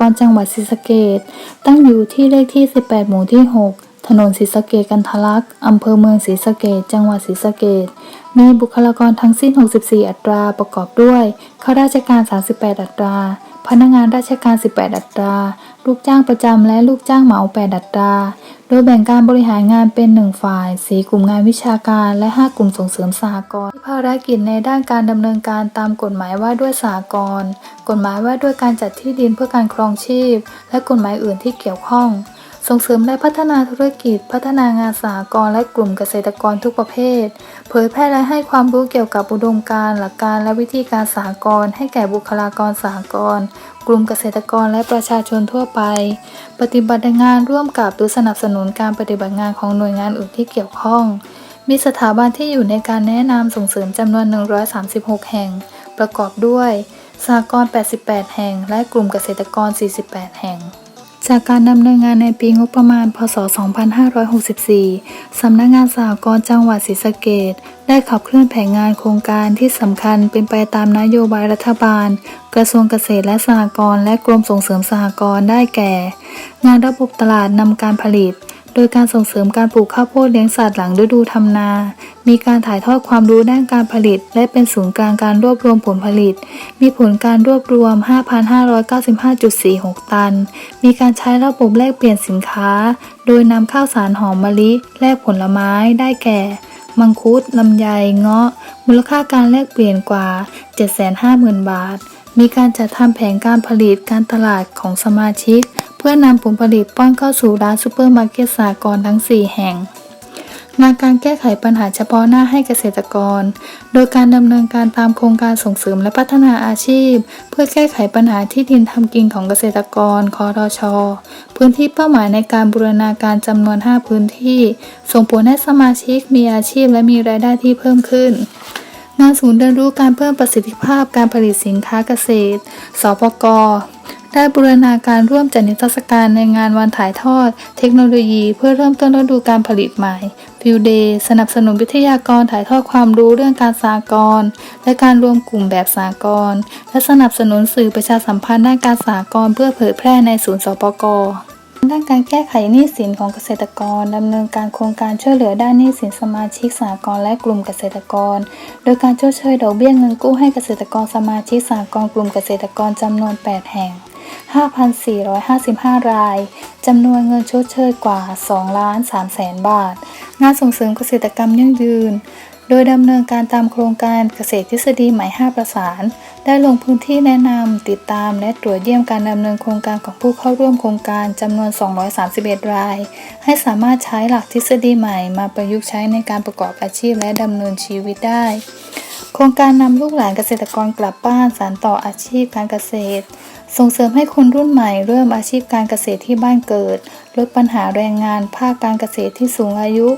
กรจังหวัดศรีสะเกษตั้งอยู่ที่เลขที่ 18 หมู่ที่ 6 ถนนศรีสะเกษกันทะลักอำเภอเมืองศรีสะเกษจังหวัดศรีสะเกษมีบุคลากรทั้งสิ้น 64 อัตราประกอบด้วยข้าราชการ 38 อัตรา พนักงานราชการ 18 อัตรา ลูกจ้างประจำและลูกจ้างเหมา 8 อัตรา โดยแบ่งการบริหารงานเป็น 1 ฝ่าย 4 กลุ่มงานวิชาการและ 5 กลุ่มส่งเสริมสหกรณ์ภารกิจในด้านการดำเนินการตามกฎหมายว่าด้วยสหกรณ์กฎหมายว่าด้วยการจัดที่ดินเพื่อการครองชีพ และกฎหมายอื่นที่เกี่ยวข้อง ส่งเสริมและพัฒนาธุรกิจ พัฒนางานสหกรณ์และกลุ่มเกษตรกรทุกประเภท เผยแพร่และให้ความรู้เกี่ยวกับอุดมการณ์หลักการและวิธีการสหกรณ์ให้แก่บุคลากรสหกรณ์กลุ่มเกษตรกรและประชาชนทั่วไป ปฏิบัติงานร่วมกับหรือสนับสนุนการปฏิบัติงานของหน่วยงานอื่นที่เกี่ยวข้อง มีสถาบันที่อยู่ในการแนะนำส่งเสริมจำนวน 136 แห่ง ประกอบด้วยสหกรณ์88 แห่ง และกลุ่มเกษตรกร 48 แห่ง จากการดำเนินงานในปีงบประมาณ พศ 2564 สำนักงานสหกรณ์จังหวัดศรีสะเกดได้ขับเคลื่อนแผนงานโครงการที่สำคัญเป็นไปตามนโยบายรัฐบาล กระทรวงเกษตรและสหกรณ์และกรมส่งเสริมสหกรณ์ได้แก่ งานระบบตลาดนำการผลิต ดยการส่งเสริมการปลูกข้าวโพดเลี้ยงสัตว์หลังฤดูทำนา มีการถ่ายทอดความรู้ด้านการผลิต และเป็นศูนย์กลางการรวบรวมผลผลิต มีผลการรวบรวม 5,595.46 ตัน มีการใช้ระบบแลกเปลี่ยนสินค้า โดยนำข้าวสารหอมมะลิ แลกผลไม้ได้แก่มังคุด ลำไย เงาะ มูลค่าการแลกเปลี่ยนกว่า 750,000 บาท มีการจัดทำแผนการผลิตการตลาดของสมาชิก เพื่อนำผลผลิตป้อนเข้าสู่ร้านซูเปอร์มาร์เก็ตสากลทั้ง 4 แห่ง งานการแก้ไขปัญหาเฉพาะหน้าให้เกษตรกร โดยการดำเนินการตามโครงการส่งเสริมและพัฒนาอาชีพ เพื่อแก้ไขปัญหาที่ดินทำกินของเกษตรกรคอทชอพื้นที่เป้าหมายในการบูรณาการจำนวน 5 พื้นที่ ส่งผลให้สมาชิกมีอาชีพและมีรายได้ที่เพิ่มขึ้นงานศูนย์เรียนรู้การเพิ่มประสิทธิภาพการผลิตสินค้าเกษตร สปก ได้บูรณาการร่วมจัดนิทรรศการในงานวันถ่ายทอด เทคโนโลยีเพื่อเริ่มต้นฤดูการผลิตใหม่ฟิวเดย์สนับสนุนวิทยากรถ่ายทอดความรู้เรื่องการสากลและการรวมกลุ่มแบบสากลและสนับสนุนสื่อประชาสัมพันธ์ด้านการสากลเพื่อเผยแพร่ในศูนย์สปกด้านการแก้ไขหนี้สินของเกษตรกรดำเนินการโครงการช่วยเหลือด้านหนี้สินสมาชิกสหกรณ์และกลุ่มเกษตรกร โดยการชดเชยดอกเบี้ยเงินกู้ให้เกษตรกรสมาชิกสหกรณ์กลุ่มเกษตรกรจำนวน 8 แห่ง 5,455 ราย จำนวนเงินชดเชยกว่า2ล้าน3แสนบาท งานส่งเสริมเกษตรกรรมยั่งยืน โดยดำเนินการตามโครงการเกษตรทฤษฎีใหม่ 5 ประสาน ได้ลงพื้นที่แนะนำติดตามและตรวจเยี่ยมการดำเนินโครงการของผู้เข้าร่วมโครงการจำนวน 231 ราย ให้สามารถใช้หลักทฤษฎีใหม่มาประยุกต์ใช้ในการประกอบอาชีพและดำเนินชีวิตได้ ครงการนำลูกหลานเกษตรกรกลับบ้านสานต่ออาชีพการเกษตร ส่งเสริมให้คนรุ่นใหม่เริ่มอาชีพการเกษตรที่บ้านเกิด ลดปัญหาแรงงานภาคการเกษตรที่สูงอายุ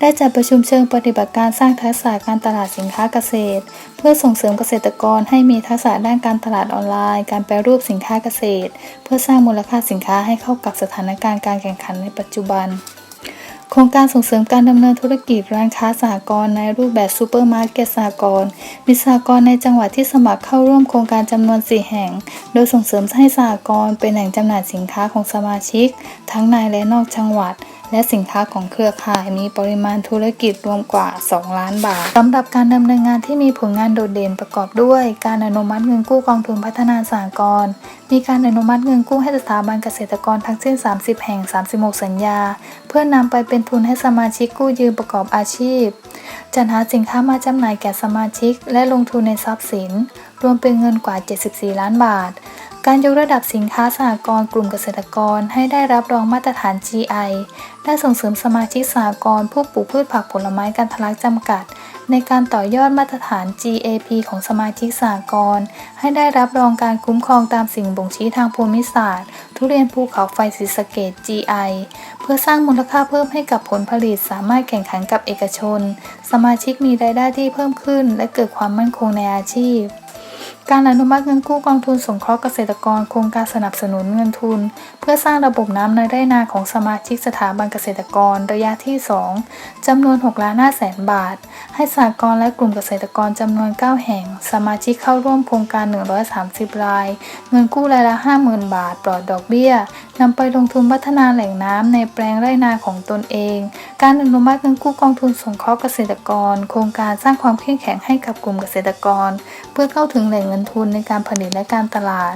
ได้จัดประชุมเชิงปฏิบัติการสร้างทักษะการตลาดสินค้าเกษตร เพื่อส่งเสริมเกษตรกรให้มีทักษะด้านการตลาดออนไลน์ การแปรรูปสินค้าเกษตร เพื่อสร้างมูลค่าสินค้าให้เข้ากับสถานการณ์การแข่งขันในปัจจุบัน โครงการส่งเสริมการดำเนินธุรกิจร้านค้าสหกรณ์ในรูปแบบซูเปอร์มาร์เก็ตสหกรณ์มีสหกรณ์ในจังหวัดที่สมัครเข้าร่วมโครงการจำนวน 4 แห่ง โดยส่งเสริมให้สหกรณ์เป็นแหล่งจำหน่ายสินค้าของสมาชิก ทั้งในและนอกจังหวัด และสินค้าของเครือข่ายมีปริมาณธุรกิจรวมกว่า 2 ล้านบาทสำหรับการดำเนินงานที่มีผลงานโดดเด่นประกอบด้วย การอนุมัติเงินกู้กองทุนพัฒนาสหกรณ์มีการอนุมัติเงินกู้ให้สถาบันเกษตรกรทั้งสิ้น 30 แห่ง 36 สัญญา เพื่อนำไปเป็นทุนให้สมาชิกกู้ยืมประกอบอาชีพ จัดหาสินค้ามาจำหน่ายแก่สมาชิก และลงทุนในทรัพย์สิน รวมเป็นเงินกว่า 74 ล้านบาท การยกระดับสินค้าสหกรณ์กลุ่มเกษตรกรให้ได้รับรองมาตรฐาน GI ได้ส่งเสริมสมาชิกสหกรณ์ผู้ปลูกพืชผักผลไม้กันทะลักจำกัด ในการต่อยอดมาตรฐาน GAP ของสมาชิกสหกรณ์ให้ได้รับรองการคุ้มครองตามสิ่งบ่งชี้ทางภูมิศาสตร์ ทุเรียนภูเขาไฟศรีสะเกด GI เพื่อสร้างมูลค่าเพิ่มให้กับผลผลิตสามารถแข่งขันกับเอกชน สมาชิกมีรายได้ที่เพิ่มขึ้น และเกิดความมั่นคงในอาชีพ การอนุมัติเงินกู้กองทุนสงเคราะห์เกษตรกร โครงการสนับสนุนเงินทุน เพื่อสร้างระบบน้ำในไร่นาของสมาชิกสถาบันเกษตรกรระยะที่ 2 จำนวน6ล้าน5แสนบาท ให้สหกรณ์และกลุ่มเกษตรกรจำนวน 9 แห่ง สมาชิกเข้าร่วมโครงการ 130 ราย เงินกู้รายละ 50,000 บาท ปลอดดอกเบี้ยนำไปลงทุนพัฒนาแหล่งน้ำในแปลงไร่นาของตนเอง การอนุมัติเงินกู้กองทุนสงเคราะห์เกษตรกร โครงการสร้างความเข้มแข็งให้กับกลุ่มเกษตรกร เพื่อเข้าถึงแหล่งเงินทุนในการผลิตและการตลาด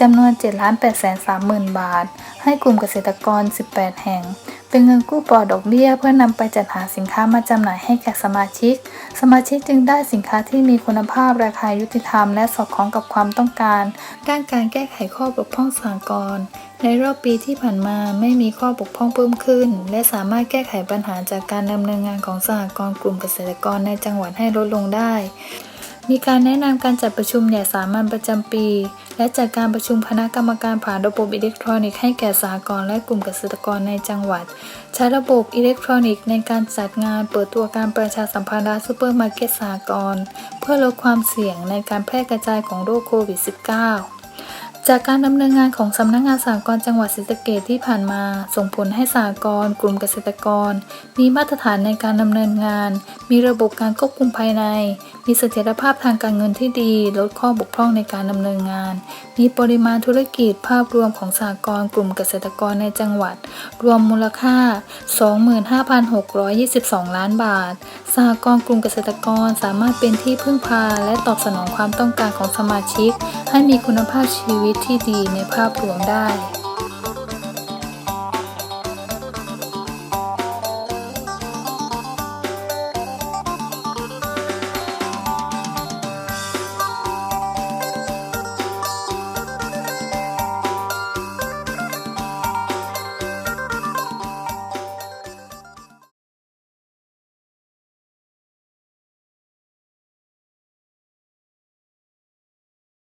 จำนวน 7 8 3 0 0 0 0 บาท ให้กลุ่มเกษตรกร 18 แห่ง เป็นเงินกู้ปลอดดอกเบี้ย เพื่อนำไปจัดหาสินค้ามาจำหน่ายให้แก่สมาชิก สมาชิกจึงได้สินค้าที่มีคุณภาพราคายุติธรรม และสอดคล้องกับความต้องการ ด้านการแก้ไขข้อบกพร่องสหกรณ์ในรอบปีที่ผ่านมาไม่มีข้อบกพร่องเพิ่มขึ้น และสามารถแก้ไขปัญหาจากการดำเนินงานของสหกรณ์กลุ่มเกษตรกรในจังหวัดให้ลดลงได้ มีการแนะนำการจัดประชุมใหญ่สามัญประจำปี และจัดการประชุมคณะกรรมการผ่านระบบอิเล็กทรอนิกส์ให้แก่สหกรณ์และกลุ่มเกษตรกรในจังหวัด ใช้ระบบอิเล็กทรอนิกส์ในการจัดงานเปิดตัวการประชาสัมพันธ์ร้านซูเปอร์มาร์เก็ตสหกรณ์เพื่อลดความเสี่ยงในการแพร่กระจายของโรคโควิด -19 จากการดำเนินงานของสำนักงานสหกรณ์จังหวัดศรีสะเกษที่ผ่านมา ส่งผลให้สหกรณ์กลุ่มเกษตรกร มีมาตรฐานในการดำเนินงาน มีระบบการควบคุมภายใน มีเสถียรภาพทางการเงินที่ดี ลดข้อบกพร่องในการดำเนินงาน มีปริมาณธุรกิจภาพรวมของสหกรณ์กลุ่มเกษตรกรในจังหวัด รวมมูลค่า 25,622 ล้านบาทสหกรณ์กลุ่มเกษตรกรสามารถเป็นที่พึ่งพา และตอบสนองความต้องการของสมาชิก ให้มีคุณภาพชีวิตที่ดีในภาพรวมได้